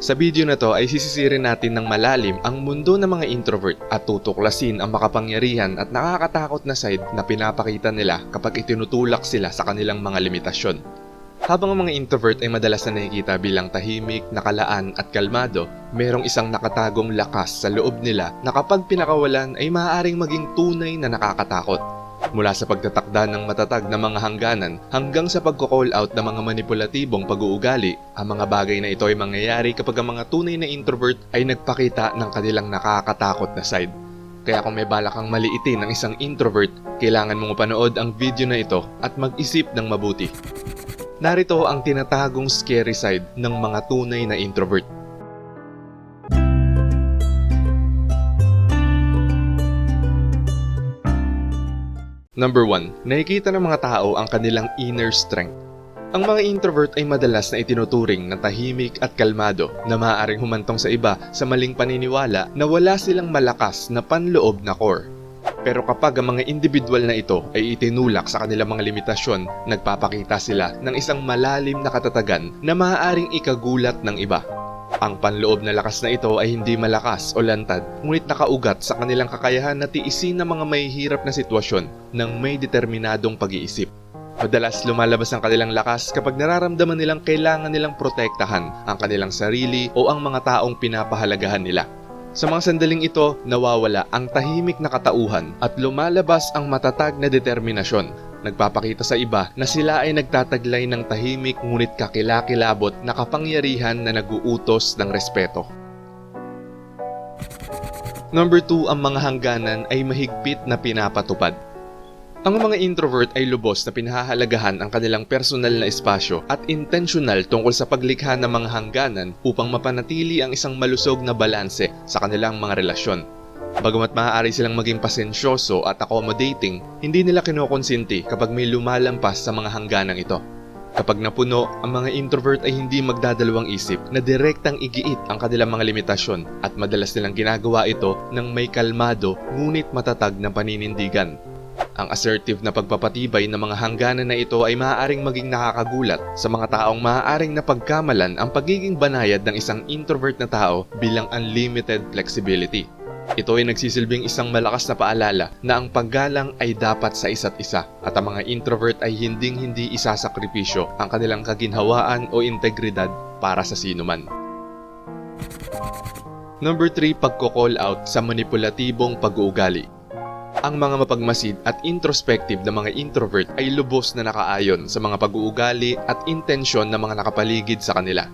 Sa video na to ay sisisirin natin ng malalim ang mundo ng mga introvert at tutuklasin ang makapangyarihan at nakakatakot na side na pinapakita nila kapag itinutulak sila sa kanilang mga limitasyon. Habang ang mga introvert ay madalas na nakikita bilang tahimik, nakalaan at kalmado, merong isang nakatagong lakas sa loob nila na kapag pinakawalan ay maaaring maging tunay na nakakatakot. Mula sa pagtatakda ng matatag na mga hangganan hanggang sa pagko-call out ng mga manipulatibong pag-uugali, ang mga bagay na ito ay mangyayari kapag ang mga tunay na introvert ay nagpakita ng kanilang nakakatakot na side. Kaya kung may balak kang maliitin ng isang introvert, kailangan mong mapanood ang video na ito at mag-isip ng mabuti. Narito ang tinatagong scary side ng mga tunay na introvert. Number 1. Nakikita ng mga tao ang kanilang inner strength. Ang mga introvert ay madalas na itinuturing na tahimik at kalmado na maaaring humantong sa iba sa maling paniniwala na wala silang malakas na panloob na core. Pero kapag ang mga individual na ito ay itinulak sa kanilang mga limitasyon, nagpapakita sila ng isang malalim na katatagan na maaaring ikagulat ng iba. Ang panloob na lakas na ito ay hindi malakas o lantad, ngunit nakaugat sa kanilang kakayahan na tiisin ng mga mahihirap na sitwasyon ng may determinadong pag-iisip. Madalas lumalabas ang kanilang lakas kapag nararamdaman nilang kailangan nilang protektahan ang kanilang sarili o ang mga taong pinapahalagahan nila. Sa mga sandaling ito, nawawala ang tahimik na katauhan at lumalabas ang matatag na determinasyon. Nagpapakita sa iba na sila ay nagtataglay ng tahimik ngunit kakilakilabot na kapangyarihan na naguutos ng respeto. Number 2, ang mga hangganan ay mahigpit na pinapatupad. Ang mga introvert ay lubos na pinahahalagahan ang kanilang personal na espasyo at intentional tungkol sa paglikha ng mga hangganan upang mapanatili ang isang malusog na balanse sa kanilang mga relasyon. Bagamat maaari silang maging pasensyoso at accommodating, hindi nila kinokonsinti kapag may lumalampas sa mga hangganang ito. Kapag napuno, ang mga introvert ay hindi magdadalawang isip na direktang igiit ang kanilang mga limitasyon at madalas nilang ginagawa ito ng may kalmado ngunit matatag na paninindigan. Ang assertive na pagpapatibay ng mga hangganan na ito ay maaaring maging nakakagulat sa mga taong maaaring napagkamalan ang pagiging banayad ng isang introvert na tao bilang unlimited flexibility. Ito ay nagsisilbing isang malakas na paalala na ang paggalang ay dapat sa isa't isa at ang mga introvert ay hinding-hindi isasakripisyo ang kanilang kaginhawaan o integridad para sa sinuman. Number 3, pagko-call out sa manipulatibong pag-uugali. Ang mga mapagmasid at introspective na mga introvert ay lubos na nakaayon sa mga pag-uugali at intensyon ng mga nakapaligid sa kanila.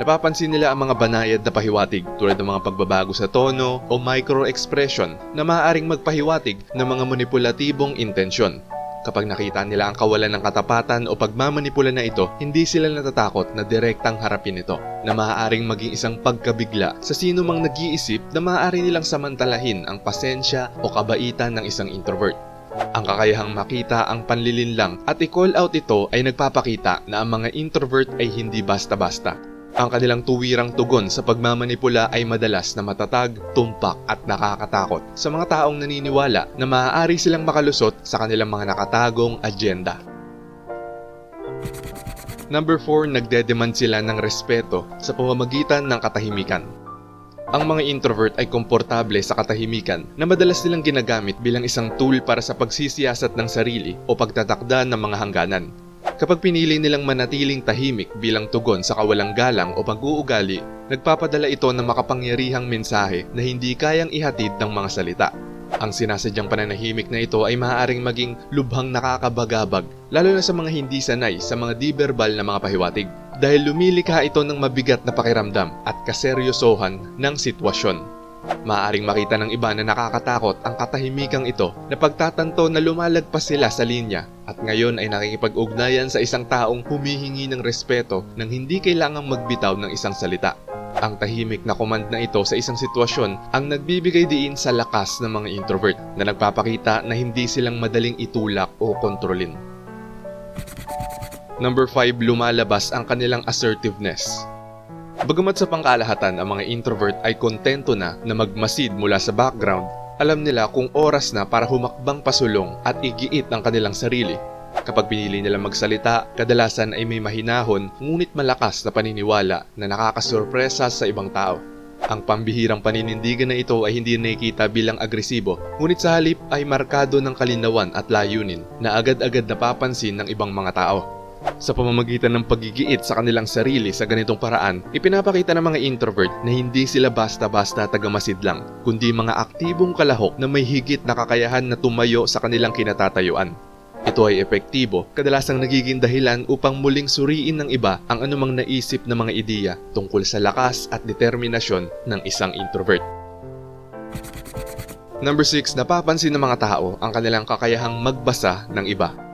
Napapansin nila ang mga banayad na pahiwatig tulad ng mga pagbabago sa tono o micro-expression na maaaring magpahiwatig ng mga manipulatibong intensyon. Kapag nakita nila ang kawalan ng katapatan o pagmamanipula na ito, hindi sila natatakot na direktang harapin ito, na maaaring maging isang pagkabigla sa sino mang nag-iisip na maaari nilang samantalahin ang pasensya o kabaitan ng isang introvert. Ang kakayahang makita ang panlilinlang at i-call out ito ay nagpapakita na ang mga introvert ay hindi basta-basta. Ang kanilang tuwirang tugon sa pagmamanipula ay madalas na matatag, tumpak at nakakatakot sa mga taong naniniwala na maaari silang makalusot sa kanilang mga nakatagong agenda. Number 4, nagdedemand sila ng respeto sa pamamagitan ng katahimikan. Ang mga introvert ay komportable sa katahimikan na madalas nilang ginagamit bilang isang tool para sa pagsisiyasat ng sarili o pagtatakda ng mga hangganan. Kapag pinili nilang manatiling tahimik bilang tugon sa kawalang galang o pag-uugali, nagpapadala ito ng makapangyarihang mensahe na hindi kayang ihatid ng mga salita. Ang sinasadyang pananahimik na ito ay maaaring maging lubhang nakakabagabag, lalo na sa mga hindi sanay sa mga di-verbal na mga pahiwatig, dahil lumilikha ito ng mabigat na pakiramdam at kaseryosohan ng sitwasyon. Maaring makita ng iba na nakakatakot ang katahimikang ito na pagtatanto na lumalagpas sila sa linya at ngayon ay nakikipag-ugnayan sa isang taong humihingi ng respeto nang hindi kailangang magbitaw ng isang salita. Ang tahimik na command na ito sa isang sitwasyon ang nagbibigay diin sa lakas ng mga introvert na nagpapakita na hindi silang madaling itulak o kontrolin. Number 5, lumalabas ang kanilang assertiveness. Bagamat sa pangkalahatan ang mga introvert ay kontento na na magmasid mula sa background, alam nila kung oras na para humakbang pasulong at igiit ang kanilang sarili. Kapag pinili nilang magsalita, kadalasan ay may mahinahon ngunit malakas na paniniwala na nakakasurpresa sa ibang tao. Ang pambihirang paninindigan na ito ay hindi nakikita bilang agresibo, ngunit sa halip ay markado ng kalinawan at layunin na agad-agad napapansin ng ibang mga tao. Sa pamamagitan ng pagigiit sa kanilang sarili sa ganitong paraan, ipinapakita ng mga introvert na hindi sila basta-basta tagamasid lang, kundi mga aktibong kalahok na may higit na kakayahan na tumayo sa kanilang kinatatayuan. Ito ay epektibo, kadalasang nagiging dahilan upang muling suriin ng iba ang anumang naisip na mga ideya tungkol sa lakas at determinasyon ng isang introvert. Number 6, napapansin ng mga tao ang kanilang kakayahang magbasa ng iba.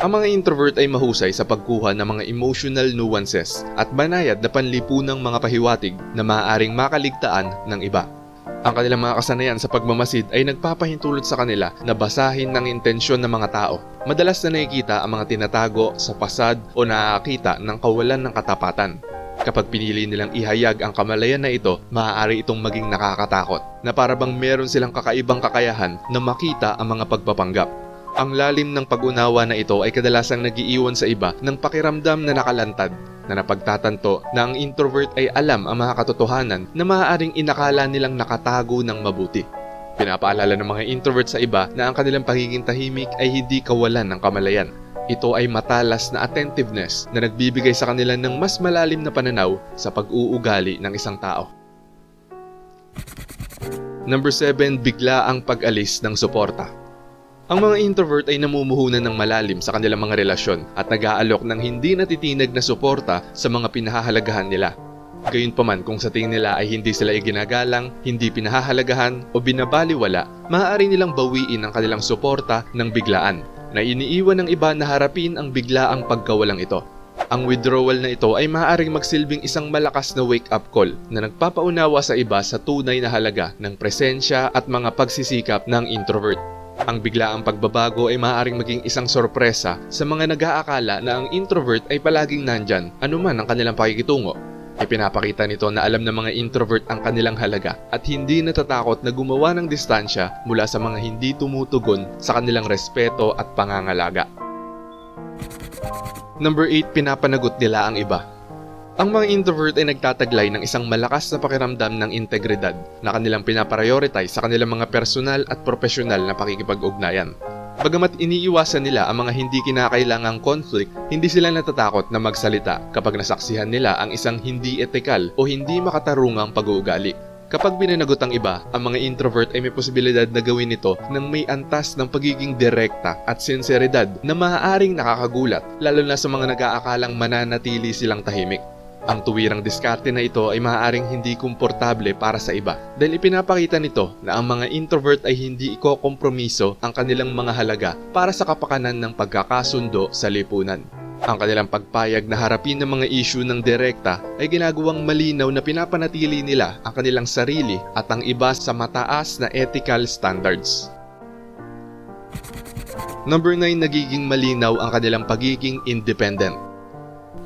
Ang mga introvert ay mahusay sa pagkuha ng mga emotional nuances at banayad na panlipunang mga pahiwatig na maaaring makaligtaan ng iba. Ang kanilang mga kasanayan sa pagmamasid ay nagpapahintulot sa kanila na basahin ng intensyon ng mga tao. Madalas na nakikita ang mga tinatago sa pasad o nakakita ng kawalan ng katapatan. Kapag pinili nilang ihayag ang kamalayan na ito, maaari itong maging nakakatakot na para bang meron silang kakaibang kakayahan na makita ang mga pagpapanggap. Ang lalim ng pag-unawa na ito ay kadalasang nagiiwan sa iba ng pakiramdam na nakalantad na napagtatanto na ang introvert ay alam ang mga katotohanan na maaaring inakala nilang nakatago ng mabuti. Pinapaalala ng mga introvert sa iba na ang kanilang pagiging tahimik ay hindi kawalan ng kamalayan. Ito ay matalas na attentiveness na nagbibigay sa kanila ng mas malalim na pananaw sa pag-uugali ng isang tao. Number 7, bigla ang pag-alis ng suporta. Ang mga introvert ay namumuhunan ng malalim sa kanilang mga relasyon at nag-aalok ng hindi natitinag na suporta sa mga pinahahalagahan nila. Gayunpaman kung sa tingin nila ay hindi sila iginagalang, hindi pinahahalagahan o binabaliwala, maaari nilang bawiin ang kanilang suporta ng biglaan na iniiwan ng iba na harapin ang biglaang pagkawalang ito. Ang withdrawal na ito ay maaaring magsilbing isang malakas na wake-up call na nagpapaunawa sa iba sa tunay na halaga ng presensya at mga pagsisikap ng introvert. Ang biglaang pagbabago ay maaaring maging isang sorpresa sa mga nag-aakala na ang introvert ay palaging nandyan anuman ang kanilang pakikitungo. Ipinapakita nito na alam ng mga introvert ang kanilang halaga at hindi natatakot na gumawa ng distansya mula sa mga hindi tumutugon sa kanilang respeto at pangangalaga. Number 8, pinapanagot nila ang iba. Ang mga introvert ay nagtataglay ng isang malakas na pakiramdam ng integridad na kanilang pinaprioritize sa kanilang mga personal at profesional na pakikipag-ugnayan. Bagamat iniiwasan nila ang mga hindi kinakailangang conflict, hindi sila natatakot na magsalita kapag nasaksihan nila ang isang hindi etikal o hindi makatarungang pag-uugali. Kapag binanagot ang iba, ang mga introvert ay may posibilidad na gawin ito ng may antas ng pagiging direkta at sinseridad na maaaring nakakagulat lalo na sa mga nag-aakalang mananatili silang tahimik. Ang tuwirang diskarte na ito ay maaaring hindi komportable para sa iba dahil ipinapakita nito na ang mga introvert ay hindi ikokompromiso ang kanilang mga halaga para sa kapakanan ng pagkakasundo sa lipunan. Ang kanilang pagpayag na harapin ng mga issue ng direkta ay ginagawang malinaw na pinapanatili nila ang kanilang sarili at ang iba sa mataas na ethical standards. Number 9, nagiging malinaw ang kanilang pagiging independent.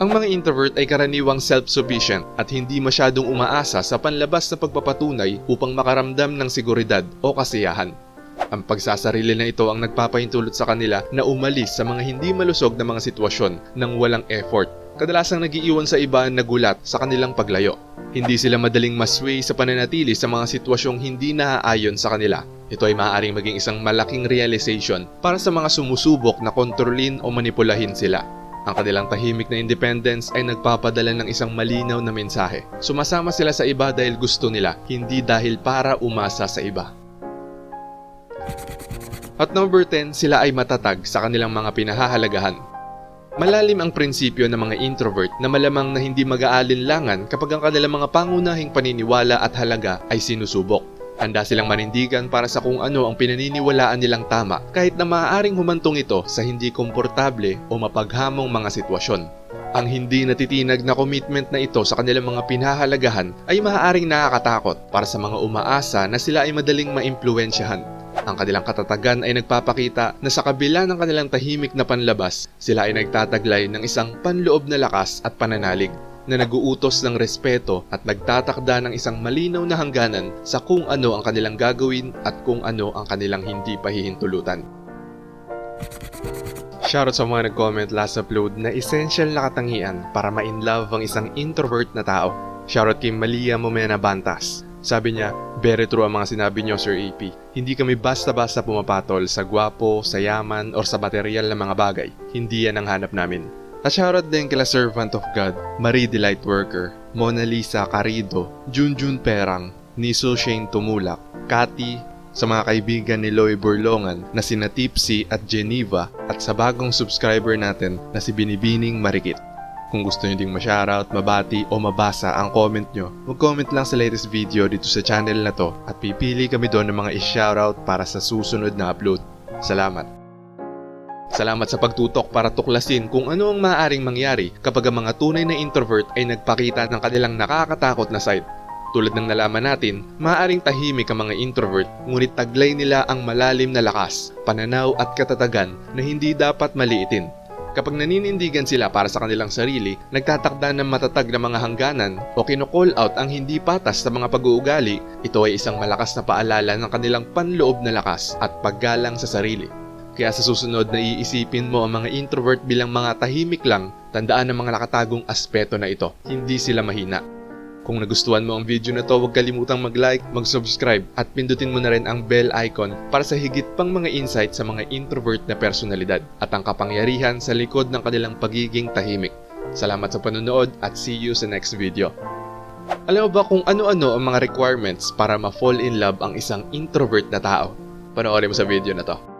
Ang mga introvert ay karaniwang self-sufficient at hindi masyadong umaasa sa panlabas na pagpapatunay upang makaramdam ng seguridad o kasiyahan. Ang pagsasarili na ito ang nagpapahintulot sa kanila na umalis sa mga hindi malusog na mga sitwasyon ng walang effort. Kadalasang nagiiwan sa iba na gulat sa kanilang paglayo. Hindi sila madaling masway sa pananatili sa mga sitwasyong hindi naaayon sa kanila. Ito ay maaaring maging isang malaking realization para sa mga sumusubok na kontrolin o manipulahin sila. Ang kanilang tahimik na independence ay nagpapadala ng isang malinaw na mensahe. Sumasama sila sa iba dahil gusto nila, hindi dahil para umasa sa iba. At number 10, sila ay matatag sa kanilang mga pinahahalagahan. Malalim ang prinsipyo ng mga introvert na malamang na hindi mag-aalinlangan kapag ang kanilang mga pangunahing paniniwala at halaga ay sinusubok. Handa silang manindigan para sa kung ano ang pinaniniwalaan nilang tama kahit na maaaring humantong ito sa hindi komportable o mapaghamong mga sitwasyon. Ang hindi natitinag na commitment na ito sa kanilang mga pinahalagahan ay maaaring nakakatakot para sa mga umaasa na sila ay madaling maimpluensyahan. Ang kanilang katatagan ay nagpapakita na sa kabila ng kanilang tahimik na panlabas, sila ay nagtataglay ng isang panloob na lakas at pananalig na naguutos ng respeto at nagtatakda ng isang malinaw na hangganan sa kung ano ang kanilang gagawin at kung ano ang kanilang hindi pahihintulutan. Shoutout sa mga nag-comment last upload na essential na katangian para ma-inlove ang isang introvert na tao. Shoutout kay Malia Momena Bantas. Sabi niya, very true ang mga sinabi niyo Sir AP. Hindi kami basta-basta pumapatol sa gwapo, sa yaman, or sa material na mga bagay. Hindi yan ang hanap namin. At shoutout din kila Servant of God, Marie Delight Worker, Mona Lisa Carido, Junjun Perang, Niso Shane Tumulak, Kati, sa mga kaibigan ni Loy Burlongan na sina Tipsy at Geneva at sa bagong subscriber natin na si Binibining Marikit. Kung gusto nyo ding ma-shoutout, mabati o mabasa ang comment nyo, mag-comment lang sa latest video dito sa channel na to at pipili kami doon ng mga i-shoutout para sa susunod na upload. Salamat! Salamat sa pagtutok para tuklasin kung ano ang maaaring mangyari kapag ang mga tunay na introvert ay nagpakita ng kanilang nakakatakot na side. Tulad ng nalaman natin, maaaring tahimik ang mga introvert ngunit taglay nila ang malalim na lakas, pananaw at katatagan na hindi dapat maliitin. Kapag naninindigan sila para sa kanilang sarili, nagtatakda ng matatag na mga hangganan o kino-call out ang hindi patas sa mga pag-uugali, ito ay isang malakas na paalala ng kanilang panloob na lakas at paggalang sa sarili. Kaya sa susunod na iisipin mo ang mga introvert bilang mga tahimik lang, tandaan ang mga nakatagong aspeto na ito. Hindi sila mahina. Kung nagustuhan mo ang video na to, huwag kalimutang mag-like, mag-subscribe at pindutin mo na rin ang bell icon para sa higit pang mga insight sa mga introvert na personalidad at ang kapangyarihan sa likod ng kanilang pagiging tahimik. Salamat sa panonood at see you sa next video. Alam mo ba kung ano-ano ang mga requirements para ma-fall in love ang isang introvert na tao? Panoorin mo sa video na to.